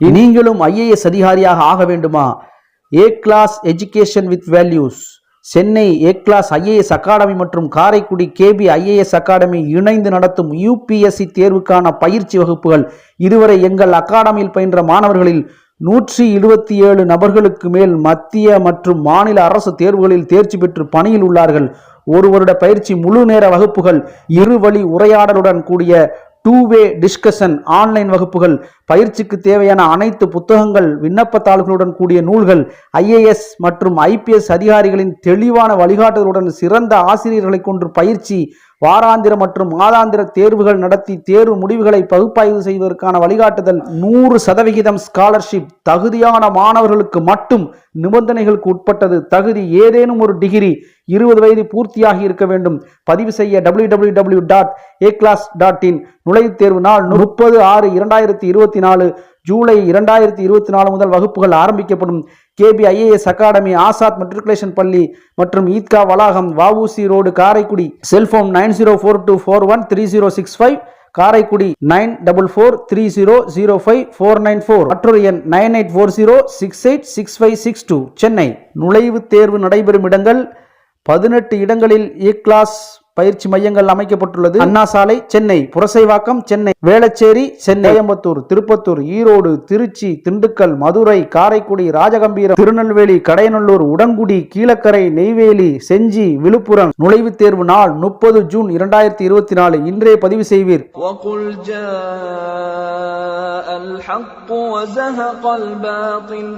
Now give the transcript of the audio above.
நீங்களும் ஐஏஎஸ் அதிகாரியாக ஆக வேண்டுமா? A class education with values Chennai A class IAS academy மற்றும் காரைக்குடி கேபி ஐஏஎஸ் அகாடமி இணைந்து நடத்தும் யூபிஎஸ்சி தேர்வுக்கான பயிற்சி வகுப்புகள். இதுவரை எங்கள் அகாடமியில் பயின்ற மாணவர்களில் நூற்றி இருபத்தி ஏழு நபர்களுக்கு மேல் மத்திய மற்றும் மாநில அரசு தேர்வுகளில் தேர்ச்சி பெற்று பணியில் உள்ளார்கள். ஒரு வருட பயிற்சி முழு நேர வகுப்புகள் இருவழி உரையாடலுடன் கூடிய டூ வே டிஸ்கஷன் ஆன்லைன் வகுப்புகள் பயிற்சிக்கு தேவையான அனைத்து புத்தகங்கள் விண்ணப்பத்தாள்களுடன் கூடிய நூல்கள் ஐஏஎஸ் மற்றும் ஐபிஎஸ் அதிகாரிகளின் தெளிவான வழிகாட்டுதலுடன் சிறந்த ஆசிரியர்களை கொண்டு பயிற்சி வாராந்திர மற்றும் மாதாந்திர தேர்வுகள் நடத்தி தேர்வு முடிவுகளை பகுப்பாய்வு செய்வதற்கான வழிகாட்டுதல் நூறு சதவிகிதம் ஸ்காலர்ஷிப் தகுதியான மாணவர்களுக்கு மட்டும் நிபந்தனைகளுக்கு உட்பட்டது. தகுதி ஏதேனும் ஒரு டிகிரி இருபது வயது பூர்த்தியாகி இருக்க வேண்டும். பதிவு செய்ய W W W dot A class dot in நுழைவுத் தேர்வு நாள் முப்பது ஆறு இரண்டாயிரத்தி இருபத்தி நாலு. ஜூலை இரண்டாயிரத்தி இருபத்தி நாலு முதல் வகுப்புகள் ஆரம்பிக்கப்படும் KP IAS academy Azad matriculation பள்ளி மற்றும் ஈத்கா வளாகம் VOC road Karaikudi. Cellphone nine zero four two four one three zero six five Karaikudi nine double four three zero zero five four nine four. மற்றொரு எண் nine eight four zero six eight six five six two. Chennai நுழைவுத் தேர்வு நடைபெறும் இடங்கள் பதினெட்டு இடங்களில் இ class பயிற்சி மையங்கள் அமைக்கப்பட்டுள்ளது அண்ணா சாலை சென்னை புரசைவாக்கம் சென்னை வேளச்சேரி சென்னை கோயம்புத்தூர் திருப்பத்தூர் ஈரோடு திருச்சி திண்டுக்கல் மதுரை காரைக்குடி ராஜகம்பீரம் திருநெல்வேலி கடையநல்லூர் உடன்குடி கீழக்கரை நெய்வேலி செஞ்சி விழுப்புரம் நுழைவுத் தேர்வு நாள் முப்பது ஜூன் இரண்டாயிரத்தி இருபத்தி நாலு இன்றைய பதிவு செய்வீர் وقل جاء الحق وزهق الباطل